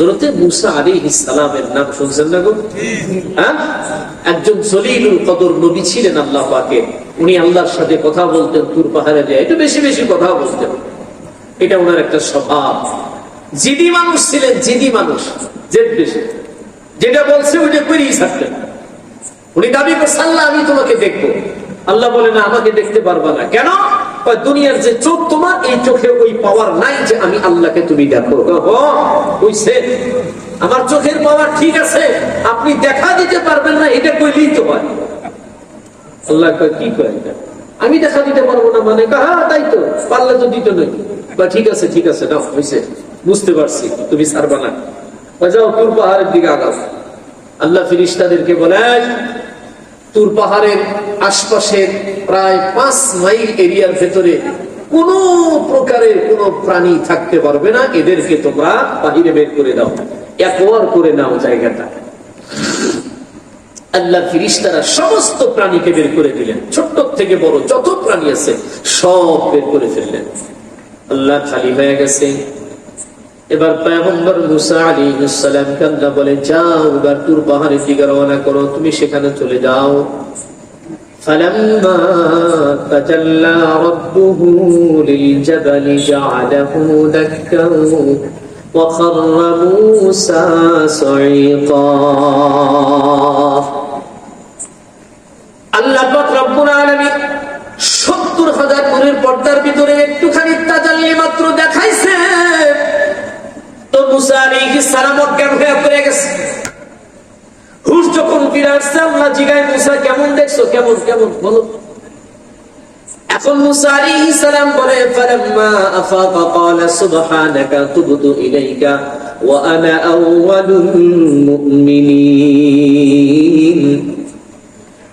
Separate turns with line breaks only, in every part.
হজরতে মুসা আলী নাম শুনছেন না গো? হ্যাঁ? একজন কদর নবী ছিলেন আল্লাহ পাকে উনি আল্লাহর সাথে কথা বলতেন তুর পাহাড়ে যায়। একটু বেশি বেশি কথা বলতেন। এটা ওনার একটা স্বভাব। জিদি মানুষ ছিলেন, জিদি মানুষ, জেদ বেশি। যেটা বলছে ওইটা করেই থাকতেন। উনি দাবি করছে আল্লাহ, আমি তোমাকে দেখব। আল্লাহ বলে না আমাকে দেখতে পারবা না। কেন? দুনিয়ার যে চোখ তোমার এই চোখে ওই পাওয়ার নাই যে আমি আল্লাহকে তুমি দেখো। কইছে আমার চোখের পাওয়ার ঠিক আছে আপনি দেখা দিতে পারবেন না এটা কইলেই তো হয়। আল্লাহ কি কয় আমি দেখা দিতে পারব না মানে? কয়, হ্যাঁ তাই তো পারলে তো দিত নই। বা ঠিক আছে ঠিক আছে না হয়েছে বুঝতে পারছি তুমি ছাড়বা না। যাও পাহাড়ের দিকে আগাও। আল্লাহ ফিরিস্তাদেরকে বলে তুর পাহাড়ের আশপাশের প্রায় পাঁচ মাইল এরিয়ার ভেতরে কোন প্রকারের কোন প্রাণী থাকতে পারবে না। এদেরকে তোমরা বাহিরে বের করে দাও। একবার করে নাও জায়গাটা। আল্লাহ ফিরিস্তারা সমস্ত প্রাণীকে বের করে দিলেন। ছোট্ট থেকে বড় যত প্রাণী আছে, সব বের করে ফেললেন। আল্লাহ খালি হয়ে গেছে। এবার পয়গম্বর মুসা আলী সালাম কান্না বলে যাও এবার তুর পাহাড়ের দিকে রওনা করো তুমি সেখানে চলে যাও فلما تجلى ربه للجبل جعله دكا وخر موسى صعيقا আল্লাহ পাক রব্বুল আলামিন 70 হাজার নূরের পর্দার ভিতরে একটুখানি আসছে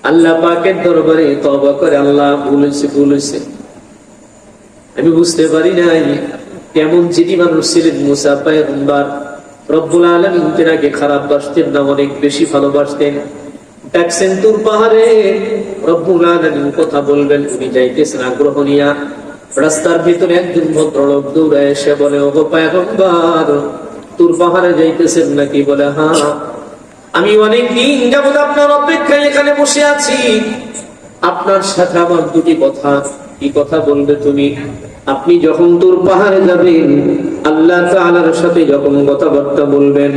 আল্লাহ পাকের দরবারে তবা করে, আল্লাহ ভুলেছে ভুলেছে আমি বুঝতে পারি নাই কেমন যিনি মানুষ ছিলেন মুসা রব্বুল আলমিন তেনাকে খারাপ বাসতেন না অনেক বেশি ভালোবাসতেন। ডাকছেন তুর পাহাড়ে রব্বুল আলমিন কথা বলবেন, উনি যাইতেছেন আগ্রহ নিয়া। রাস্তার ভিতরে একজন ভদ্রলোক দৌড়ায় এসে বলে, ওগো পায়গম্বর, তুর পাহাড়ে যাইতেছেন নাকি? বলে হ্যাঁ আমি অনেক দিন যাবত আপনার অপেক্ষায় এখানে বসে আছি। আপনার সাথে আমার দুটি কথা। কি কথা বলবে তুমি? আপনি যখন তোর পাহাড়ে যাবেন, আল্লাহ তাআলার সাথে যখন কথাবার্তা বলবেন,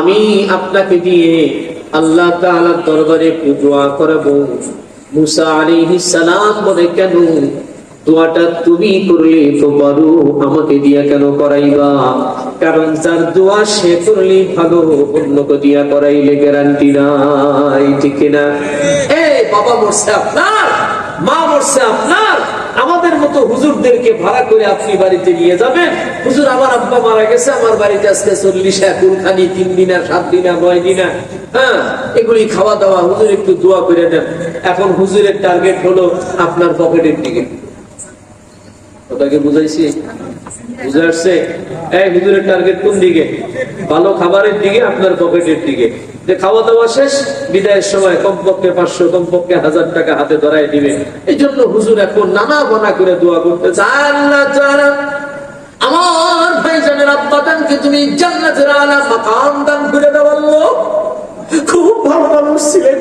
আমি আপনাকে দিয়ে আল্লাহ তাআলার দরবারে দোয়া করাবো। মুসা আলাইহিস সালাম বলে, কেন? দোয়াটা তুমি করলে তো পারো আমাকে দিয়া কেন করাইবা? কারণ যার দোয়া সে করলে ভালো, অন্যকে দিয়া করাইলে গ্যারান্টি নাই, ঠিক না এ বাবা মরছে আপনার, মা মরছে আপনার মতো হুজুরদেরকে ভাড়া করে আপনি বাড়িতে নিয়ে যাবেন। হুজুর, আমার আব্বা মারা গেছে, আমার বাড়িতে আজকে চল্লিশ কুলখানি তিন দিন সাত দিন, নয় দিন। হ্যাঁ এগুলি খাওয়া দাওয়া। হুজুর, একটু দোয়া করে দেন। এখন হুজুরের টার্গেট হলো আপনার পকেটের দিকে। টার্গেট কোন দিকে? ভালো খাবারের দিকে, আপনার পকেটের দিকে। যে খাওয়া দাওয়া শেষ, বিদায়ের সময় কমপক্ষে পাঁচশো, কমপক্ষে হাজার টাকা হাতে ধরাই দিবে। এই জন্য হুজুর এখন নানা বনা করে দোয়া করতে আমার ভাইজানের আব্বাদানকে তুমি করে খুব ভালো মানুষ ছিলেন।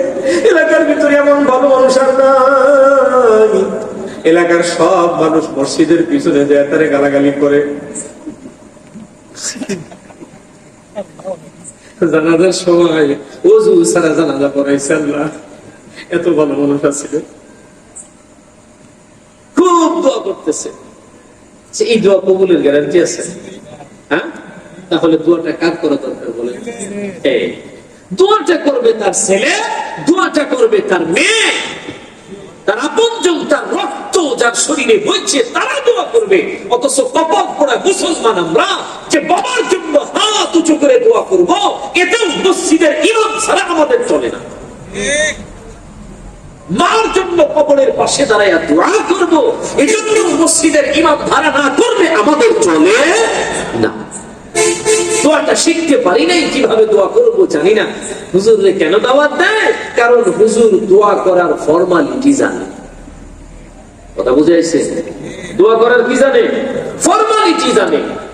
এলাকার ভিতরে এমন ভালো মানুষ নাই। এলাকার সব মানুষ মসজিদের পিছনে যায়, তারে গালাগালি করে। জানাজার সময় ওজু সারা জানাজা পড়াইছে আল্লাহ এত ভালো মানুষ আছে। খুব দোয়া করতেছে। যে এই দোয়া কবুলের গ্যারান্টি আছে? হ্যাঁ? তাহলে দোয়াটা কার করা দরকার এই, দোয়াটা করবে তার ছেলে দোয়াটা করবে তার মেয়ে। তার আপনজন তার রক্ত যার শরীরে বইছে তারা দোয়া করবে। অথচ কপাল পড়া মুসলমান আমরা যে বাবার জন্য হাত উঁচু করে দোয়া করব এতেও মসজিদের ইমাম ছাড়া আমাদের চলে না। মার জন্য কবরের পাশে দাঁড়াইয়া দোয়া করব এই জন্য মসজিদের ইমাম না করলে আমাদের চলে না। দোয়াটা শিখতে পারি নাই কীভাবে দোয়া করব জানি না। হুজুরে কেন দাওয়াত দেয়? কারণ হুজুর দোয়া করার ফর্মালিটি জানে। কথা বুঝাইছে দোয়া করার কি জানে? ফর্মালিটি জানে।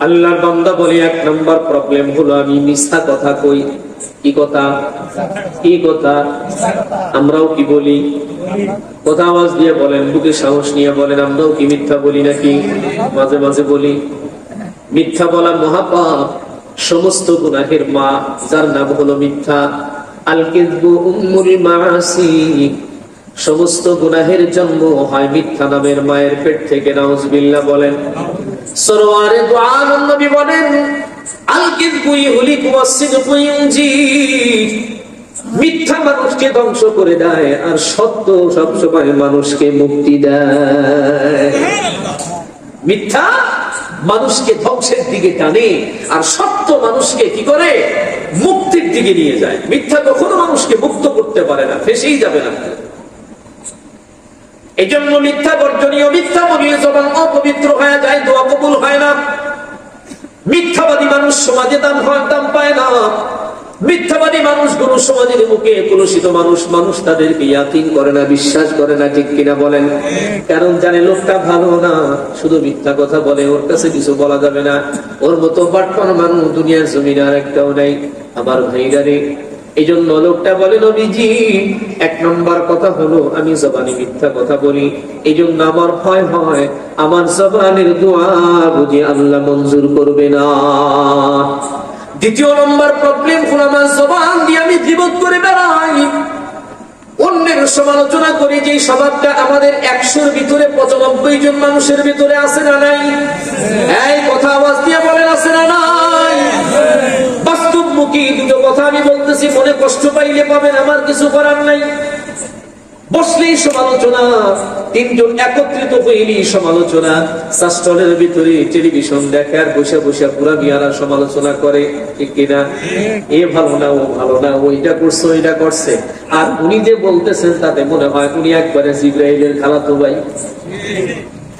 আল্লাহর বান্দা বলে এক নাম্বার প্রবলেম হলো আমি মিথ্যা কথা কই। কি কথা? কি কথা? আমরাও কি বলি? কথা আওয়াজ দিয়ে বলেন, বুকে সাহস নিয়ে বলেন, আমরাও কি মিথ্যা বলি নাকি? মাঝে মাঝে বলি। মিথ্যা বলা মহাপাপ। সমস্ত গুনাহের মা, যার নাম হলো মিথ্যা। আল কিযবু উম্মুল সমস্ত গুনাহের জন্ম হয় মিথ্যা নামের মায়ের পেট থেকে, নাউজুবিল্লাহ বলেন। সরওয়ারে দু নবী বলেন আল কিযবু ইহলিকু ওয়াসসিদকু ইউনজি মিথ্যা মানুষকে ধ্বংস করে দেয় আর সত্য সবসময় মানুষকে মুক্তি দেয়। মিথ্যা মানুষকে ধ্বংসের দিকে টানে আর সত্য মানুষকে কি করে? মুক্তির দিকে নিয়ে যায়। মিথ্যা কখনো মানুষকে মুক্ত করতে পারে না, ফেসেই যাবে না। এই জন্য মিথ্যা বর্জনীয় মিথ্যা অপবিত্র হয়ে যায়, দোয়া কবুল হয় না। মিথ্যাবাদী মানুষ সমাজে দাম হয় দাম পায় না। মিথ্যাবাদী মানুষগুলো সমাজের মুখে মানুষ মানুষ তাদেরকে করে না, বিশ্বাস করে না, ঠিক কিনা বলেন? কারণ জানে লোকটা ভালো না, শুধু মিথ্যা কথা বলে, ওর কাছে কিছু বলা যাবে না। ওর মতো বাটপার মানুষ দুনিয়ার জমিন আর একটাও নাই। আমার ভাইগারে এই জন্য লোকটা বলে, নবীজি, এক নম্বর কথা হলো, আমি জবানি মিথ্যা কথা বলি। এই জন্য আমার ভয় হয়, আমার জবানের দোয়া বুঝি আল্লাহ মঞ্জুর করবে না। দ্বিতীয় নম্বর প্রবলেম হলো, আমার জবান দিয়ে আমি জীবত করে বেড়াই। অন্যের সমালোচনা করি, যে স্বভাবটা আমাদের একশোর ভিতরে, পঁচানব্বই জন মানুষের ভিতরে আছে না নাই? এই, কথা আওয়াজ দিয়ে বলেন, আছে না নাই? বাস্তবমুখী দুটো কথা আমি বলতেছি, মনে কষ্ট পাইলে পাবেন, আমার কিছু করার নাই। বসলেই সমালোচনা, তিনজন একত্রিত হইলেই সমালোচনা। সাস্টলের ভিতরে টেলিভিশন দেখার বসে বসে পুরা মিয়ারা সমালোচনা করে, ঠিক কিনা? এ ভালো না, ও ভালো না ওইটা করছে ওইটা করছে। আর উনি যে বলতেছেন, তাতে মনে হয় উনি একবারে জিব্রাইলের খালাতো ভাই।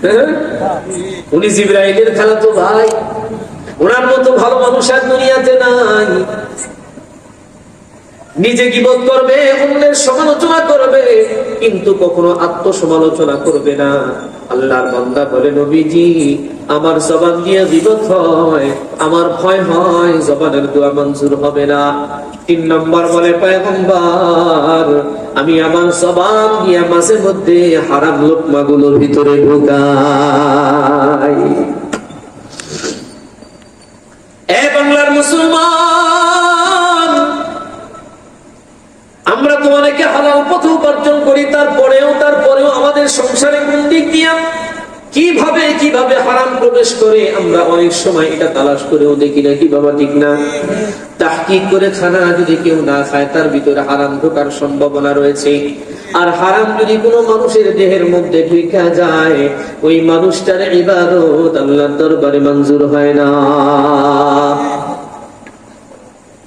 হ্যাঁ? উনি জিব্রাইলের খালাতো ভাই। ভালো মানুষ আর দুনিয়াতে নাই। নিজে গিবত করবে, অন্যের সমালোচনা করবে, কিন্তু কখনো আত্মসমালোচনা করবে না। আল্লাহর বান্দা বলে, নবীজি, আমার জবান দিয়ে বিপদ হয়, আমার ভয় হয়, জবানের দোয়া মঞ্জুর হবে না। তিন নম্বর বলে, পয়গম্বর, আমি আমার জবান দিয়ে মাঝে মধ্যে হারাম লোকমাগুলোর ভিতরে ঢুকাই। করি, তারপরেও তারপরেও আমাদের সংসারে কোন দিয়া কীভাবে কীভাবে হারাম প্রবেশ করে? আমরা অনেক সময় এটা তালাশ করেও দেখি না, কি বাবা, ঠিক না? তাহকিক করে খানা যদি কেউ না খায়, তার ভিতরে হারাম ঢোকার সম্ভাবনা রয়েছে। আর হারাম যদি কোনো মানুষের দেহের মধ্যে ঢুকা যায়, ওই মানুষটার ইবাদত আল্লাহর দরবারে মঞ্জুর হয় না।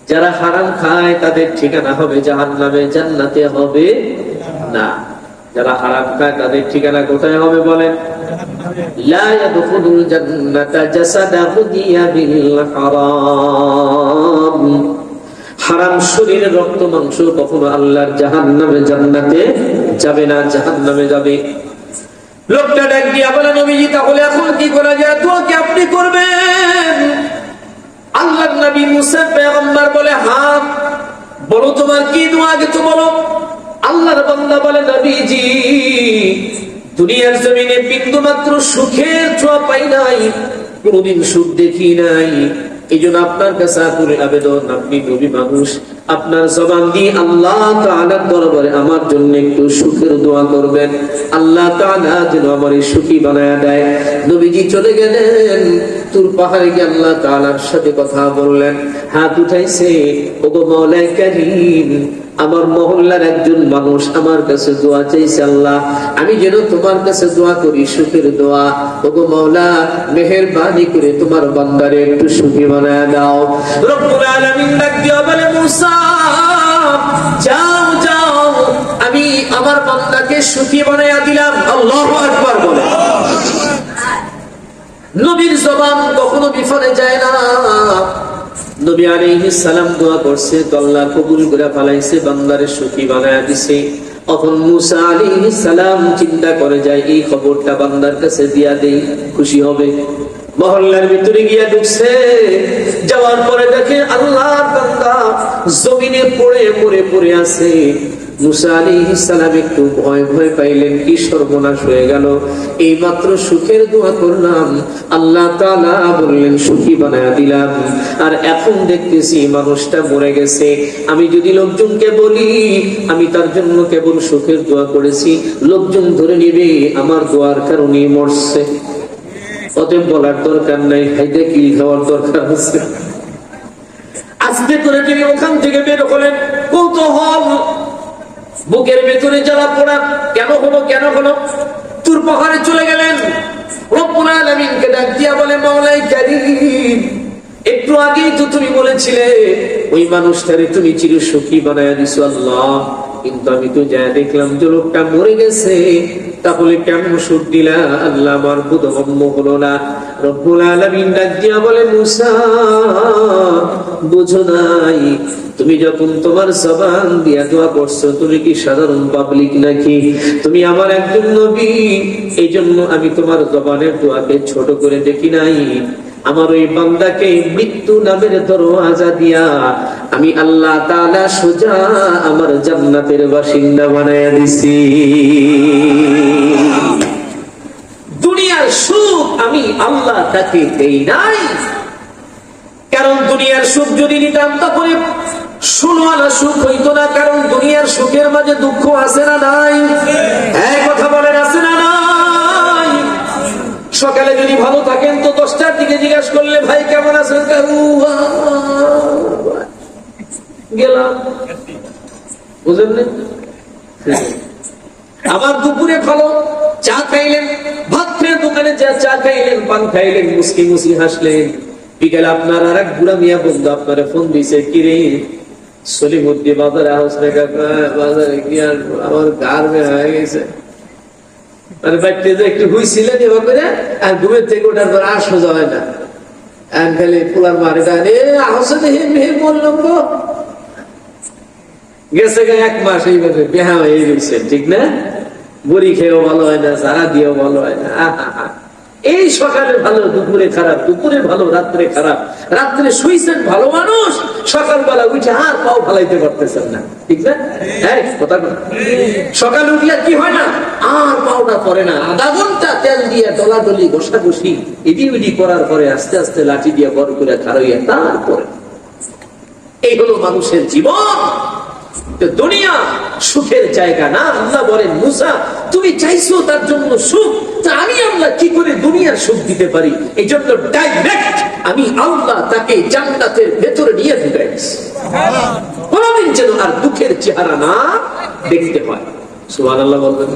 যারা হারাম খায়, তাদের ঠিকানা হবে জাহান নামে জান্নাতে হবে। না। যারা হারাম খায়, তাদের ঠিকানা কোথায় হবে বলেন? হারাম। রক্ত, মাংস কখনো আল্লাহর জাহান্নামে, জান্নাতে যাবে না, জাহান্নামে যাবে। লোকটা বলে, নবীজি, তাহলে এখন কি করা যায়? তো কি আপনি করবেন? আল্লাহ নবী মুসা বলে হ্যাঁ বলো তোমার কি দোয়া তো বলো। আল্লাহর বান্দা বলে, নবীজি, দুনিয়ার জমিনে বিন্দু মাত্র সুখের ছোঁয়া পাই নাই, কোনদিন সুখ দেখি নাই। আমার জন্য একটু সুখের দোয়া করবেন। আল্লাহ যেন আমার সুখী বানায় দেয়। নবীজি চলে গেলেন তুর পাহাড়ে গিয়ে আল্লাহ তাআলার সাথে কথা বললেন। হাত উঠাইছে, ওগো মাওলাই কারীম আমার মহল্লার একজন মানুষ আমার কাছে দোয়া চাইছে, আল্লাহ, আমি যেন তোমার কাছে দোয়া করি, সুখের দোয়া। ওগো মাওলা, মেহেরবানি করে তোমার বান্দারে একটু সুখী বানায় দাও। রব্বুল আলামিন বলে যাও যাও, আমি আমার বান্দাকে সুখী দিলাম। আল্লাহ একবার বলে। নবীর জবান কখনো বিফলে যায় না। নবী আলাইহি সালাম দোয়া করছে কবুল করে সুখী দিছে। তখন মুসা আলাইহি সালাম চিন্তা করে যায় এই খবরটা বান্দার কাছে দিয়া দেই, খুশি হবে। মহল্লার ভিতরে গিয়া ঢুকছে। যাওয়ার পরে দেখে আল্লাহ বান্দা জমিনে পড়ে পড়ে পড়ে আছে। আমি যদি লোকজনকে বলি, আমি তার জন্য কেবল সুখের দোয়া করেছি। লোকজন ধরে নিবে, আমার দোয়ার কারণে মরছে। অতএব বলার দরকার নাই হাইদে কিল খাওয়ার দরকার আছে? আস্তে করে তিনি ওখান থেকে বের হলেন। কৌতূহল বুকের ভেতরে জ্বালা পোড়া, কেন হলো কেন হলো? তুর পাহাড়ে চলে গেলেন। রব্বুল ডাক দিয়া বলে, মাওলাই একটু আগেই তো তুমি বলেছিলে, ওই মানুষটারে তুমি চির সুখী বানায় দিছো, আল্লাহ। কিন্তু আমি তো যা দেখলাম যে লোকটা মরে গেছে তাহলে কেমন সুখ দিলা? আল্লাহ আমার বোধগম্য হলো না। বলে তুমি যখন তোমার দিয়া দোয়া করছ, তুমি কি সাধারণ পাবলিক নাকি? তুমি আমার একজন নবী এই জন্য আমি তোমার জবানের দোয়াকে ছোট করে দেখি নাই। আমার ওই বান্দাকে মৃত্যু নামের দরওয়াজা দিয়া আমি আল্লাহ তাআলা সোজা আমার জান্নাতের বাসিন্দা বানায়া দিছি। দুনিয়ার সুখ আমি আল্লাহ তাকে দেই নাই। কারণ দুনিয়ার সুখ যদি নিতাম তাহলে শুনওয়ালা সুখ হইতো না, কারণ দুনিয়ার সুখের মাঝে দুঃখ আছে না নাই? এক কথা বলেন, আছে না সকালে যদি ভালো থাকেন তো দশটার দিকে জিজ্ঞাসা করলে, ভাই, কেমন আছেন? আবার দুপুরে ভালো, চা খাইলেন, ভাত খেয়ে দোকানে যা চা খাইলেন, পান খাইলেন, মুসকি মুসকি হাসলেন। বিকেলে আপনার আর এক বুড়া মিয়া বন্ধু আপনার ফোন দিছে কিরে সলিমুদ্দি বাজারে আর আমার গার মে হয়ে গেছে? মানে যে একটু করে, আর ঘুমের থেকে ওঠার পর আর হয় না। আর খালি পোলার মারে গান এ আহসে দেখে মেহে বললাম গেছে এক মাস এইভাবে বেহা হয়ে গেছে, ঠিক না? বড়ি খেয়েও ভালো হয় না, সারা দিয়েও ভালো হয় না আহা! এই সকালে ভালো, দুপুরে খারাপ, দুপুরে ভালো, রাত্রে খারাপ। রাত্রে শুইছেন ভালো মানুষ, সকালবেলা উঠে আর পাও ফালাইতে পারতেছেন না। ঠিক না? হ্যাঁ কথা। সকালে উঠলে কি হয় না? আর পাওটা পরে না। আধা ঘণ্টা তেল দিয়ে দলাদলি, ঘষাঘষি ইডি উডি করার পরে আস্তে আস্তে লাঠি দিয়ে বড় করে খারাইয়া তারপরে। এই হলো মানুষের জীবন। দুনিয়া সুখের জায়গা না, আল্লাহ বলেন, মুসা, তুমি চাইছো তার জন্য সুখ, তা আমি আল্লাহ কি করে দুনিয়ার সুখ দিতে পারি? এই জন্য ডাইরেক্ট আমি আল্লাহ তাকে জান্নাতের ভেতরে নিয়ে ঢুকাইছি কোনদিন যেন আর দুঃখের চেহারা না দেখতে হয়। সুবহানাল্লাহ বলবেন?